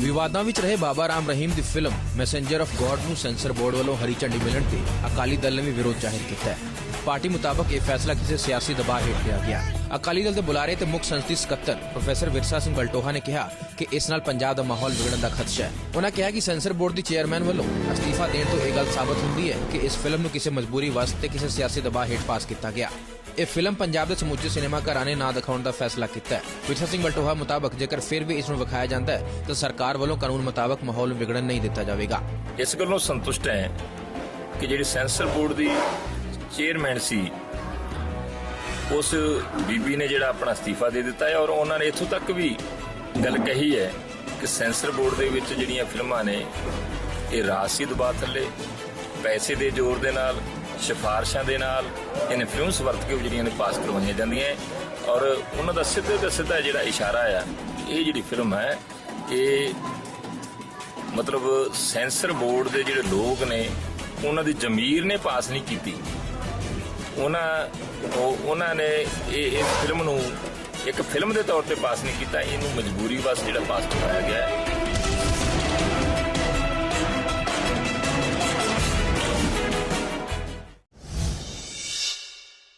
ਵਿਵਾਦਾਂ ਵਿੱਚ ਰਹੇ ਬਾਬਾ ਰਾਮ ਰਹੀਮ ਦੀ ਫਿਲਮ ਮੈਸੇਂਜਰ ਆਫ ਗੋਡ ਨੂੰ ਸੈਂਸਰ ਬੋਰਡ ਵੱਲੋਂ ਹਰੀ ਝੰਡੀ ਮਿਲਣ ਤੇ ਅਕਾਲੀ ਦਲ ਨੇ ਵੀ ਵਿਰੋਧ ਜ਼ਾਹਿਰ ਕੀਤਾ ਹੈ ਪਾਰਟੀ ਮੁਤਾਬਕ ਇਹ ਫੈਸਲਾ ਕਿਸੇ ਸਿਆਸੀ ਦਬਾਅ ਹੇਠ ਲਿਆ ਗਿਆ ਅਕਾਲੀ ਦਲ ਦੇ ਬੁਲਾਰੇ ਤੇ ਮੁੱਖ ਸੰਸਦੀ ਸਕੱਤਰ ਪ੍ਰੋਫੈਸਰ ਵਿਰਸਾ ਸਿੰਘ ਬਲਟੋਹਾ ਨੇ ਕਿਹਾ ਕਿ ਇਸ ਨਾਲ ਪੰਜਾਬ ਦਾ ਮਾਹੌਲ ਵਿਗੜਨ ਦਾ ਖਦਸ਼ਾ ਹੈ। ਉਹਨਾਂ ਕਿਹਾ ਕਿ ਸੈਂਸਰ ਬੋਰਡ ਦੀ ਚੇਅਰਮੈਨ ਵੱਲੋਂ ਅਸਤੀਫਾ ਦੇਣ ਤੋਂ ਇਹ ਗੱਲ ਸਾਬਤ ਹੁੰਦੀ ਹੈ ਕਿ ਇਸ ਫਿਲਮ ਨੂੰ ਕਿਸੇ ਮਜਬੂਰੀ ਵਾਸਤੇ ਕਿਸੇ ਸਿਆਸੀ ਦਬਾਅ ਹੇਠ ਪਾਸ ਕੀਤਾ ਗਿਆ। ਇਹ ਫਿਲਮ ਪੰਜਾਬ ਦੇ ਸਮੁੱਚੇ ਸਿਨੇਮਾ ਘਰਾਂ ਨੇ ਨਾ ਦਿਖਾਉਣ ਦਾ ਫੈਸਲਾ ਕੀਤਾ ਹੈ। ਵਿਰਸਾ ਸਿੰਘ ਬਲਟੋਹਾ ਮੁਤਾਬਕ ਜੇਕਰ ਫਿਰ ਵੀ ਇਸ ਨੂੰ ਵਿਖਾਇਆ ਜਾਂਦਾ ਹੈ, ਤਾਂ ਸਰਕਾਰ ਵੱਲੋਂ ਕਾਨੂੰਨ ਮੁਤਾਬਕ ਮਾਹੌਲ ਵਿਗੜਨ ਨਹੀਂ ਦਿੱਤਾ ਜਾਵੇਗਾ। ਇਸ ਗੱਲੋਂ ਸੰਤੁਸ਼ਟ ਹੈ ਕਿ ਜਿਹੜੀ ਸੈਂਸਰ ਬੋਰਡ ਦੀ ਚੇਅਰਮੈਨ ਸੀ ਉਸ ਬੀਬੀ ਨੇ ਜਿਹੜਾ ਆਪਣਾ ਅਸਤੀਫਾ ਦੇ ਦਿੱਤਾ ਹੈ ਔਰ ਉਹਨਾਂ ਨੇ ਇੱਥੋਂ ਤੱਕ ਵੀ ਗੱਲ ਕਹੀ ਹੈ ਕਿ ਸੈਂਸਰ ਬੋਰਡ ਦੇ ਵਿੱਚ ਜਿਹੜੀਆਂ ਫਿਲਮਾਂ ਨੇ, ਇਹ ਰਾਸ਼ੀ ਦਬਾਅ ਥੱਲੇ, ਪੈਸੇ ਦੇ ਜ਼ੋਰ ਦੇ ਨਾਲ, ਸਿਫਾਰਸ਼ਾਂ ਦੇ ਨਾਲ ਇਨ ਇਨਫਲੂਐਂਸ ਵਰਤ ਕੇ ਉਹ ਜਿਹੜੀਆਂ ਨੇ ਪਾਸ ਕਰਵਾਈਆਂ ਜਾਂਦੀਆਂ ਔਰ ਉਹਨਾਂ ਦਾ ਸਿੱਧੇ ਤੇ ਸਿੱਧਾ ਜਿਹੜਾ ਇਸ਼ਾਰਾ ਆ, ਇਹ ਜਿਹੜੀ ਫਿਲਮ ਹੈ, ਇਹ ਮਤਲਬ ਸੈਂਸਰ ਬੋਰਡ ਦੇ ਜਿਹੜੇ ਲੋਕ ਨੇ, ਉਹਨਾਂ ਦੀ ਜ਼ਮੀਰ ਨੇ ਪਾਸ ਨਹੀਂ ਕੀਤੀ। ਉਹਨਾਂ, ਉਹ, ਉਹਨਾਂ ਨੇ ਇਹ ਇਸ ਫਿਲਮ ਨੂੰ ਇੱਕ ਫਿਲਮ ਦੇ ਤੌਰ ਤੇ ਪਾਸ ਨਹੀਂ ਕੀਤਾ, ਇਹਨੂੰ ਮਜਬੂਰੀ ਵਸ ਜਿਹੜਾ ਪਾਸ ਕਰਵਾਇਆ ਗਿਆ ਹੈ।